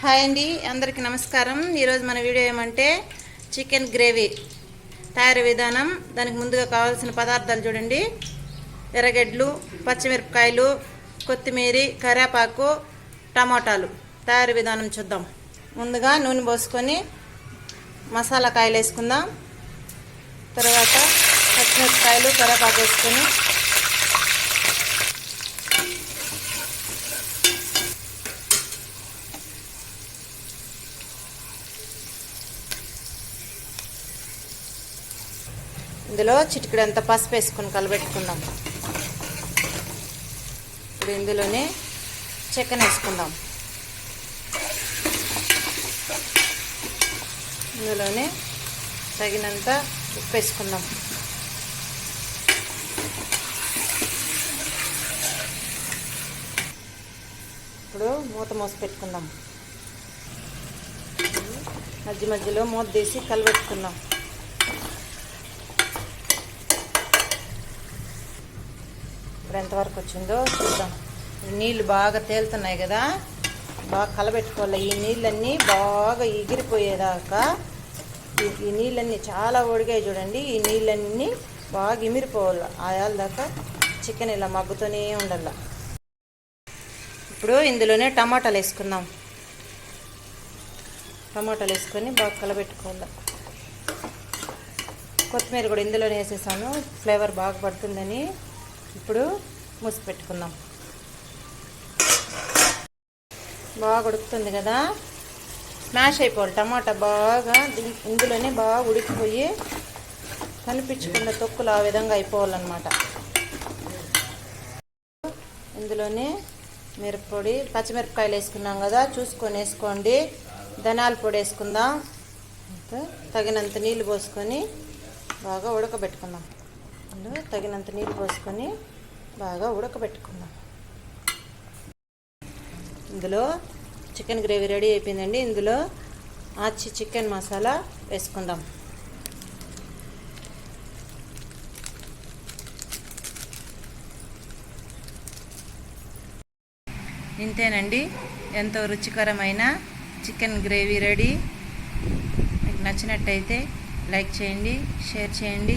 Hi అండి అందరికీ నమస్కారం. ఈరోజు మన వీడియో ఏమంటే చికెన్ గ్రేవీ తయారీ విధానం. దానికి ముందుగా కావాల్సిన పదార్థాలు చూడండి. ఎర్రగడ్డలు పచ్చిమిరపకాయలు కొత్తిమీర కరివేపాకు టమాటాలు. తయారీ విధానం చూద్దాం. ముందుగా నూనె పోసుకొని మసాలా కాయలు వేసుకుందాం. తర్వాత పచ్చిమిరపకాయలు కరివేపాకు వేసుకొని ఇందులో చిటికెడంత పసుపు వేసుకొని కలబెట్టుకుందాం. ఇప్పుడు ఇందులోనే చికెన్ వేసుకుందాం. ఇందులోనే తగినంత ఉప్పు వేసుకుందాం. ఇప్పుడు మూత మూసి పెట్టుకుందాం. మధ్య మధ్యలో మూత తీసి కలబెట్టుకుందాం. ఇప్పుడు ఎంతవరకు వచ్చిందో చూద్దాం. ఈ నీళ్ళు బాగా తేలుతున్నాయి కదా. బాగా కలబెట్టుకోవాలి. ఈ నీళ్ళన్నీ బాగా ఎగిరిపోయేదాకా ఈ- ఈ నీళ్ళన్నీ చాలా ఒడిగాయి చూడండి. ఈ నీళ్ళన్నీ బాగా ఇమిరిపోవాలి. ఆయాల దాకా చికెన్ ఇలా మగ్గుతూనే ఉండాల. ఇప్పుడు ఇందులోనే టమాటాలు వేసుకుందాం. టమాటాలు వేసుకొని బాగా కలబెట్టుకోవాలి. కొత్తిమీర కూడా ఇందులోనే వేసేసాను. ఫ్లేవర్ బాగా పడుతుందని. ఇప్పుడు మూసి పెట్టుకుందాం. బాగా ఉడుకుతుంది కదా? స్మాష్ అయిపోవాలి. టమాటా బాగా ఇందులోనే బాగా ఉడికిపోయి కనిపించకుండా తొక్కులు ఆ విధంగా అయిపోవాలన్నమాట. ఇందులోనే మిరప్పొడి పచ్చిమిరపకాయలు వేసుకున్నాం కదా? చూసుకొని వేసుకోండి. ధనాల పొడి వేసుకుందాం. తగినంత నీళ్ళు పోసుకొని బాగా ఉడకబెట్టుకుందాం. అందులో తగినంత నీళ్ళు పోసుకొని బాగా ఉడకబెట్టుకుందాం. ఇందులో చికెన్ గ్రేవీ రెడీ అయిపోయిందండి. ఇందులో ఆచి చికెన్ మసాలా వేసుకుందాం. ఇంతేనండి. ఎంతో రుచికరమైన చికెన్ గ్రేవీ రెడీ. మీకు నచ్చినట్టయితే లైక్ చేయండి షేర్ చేయండి.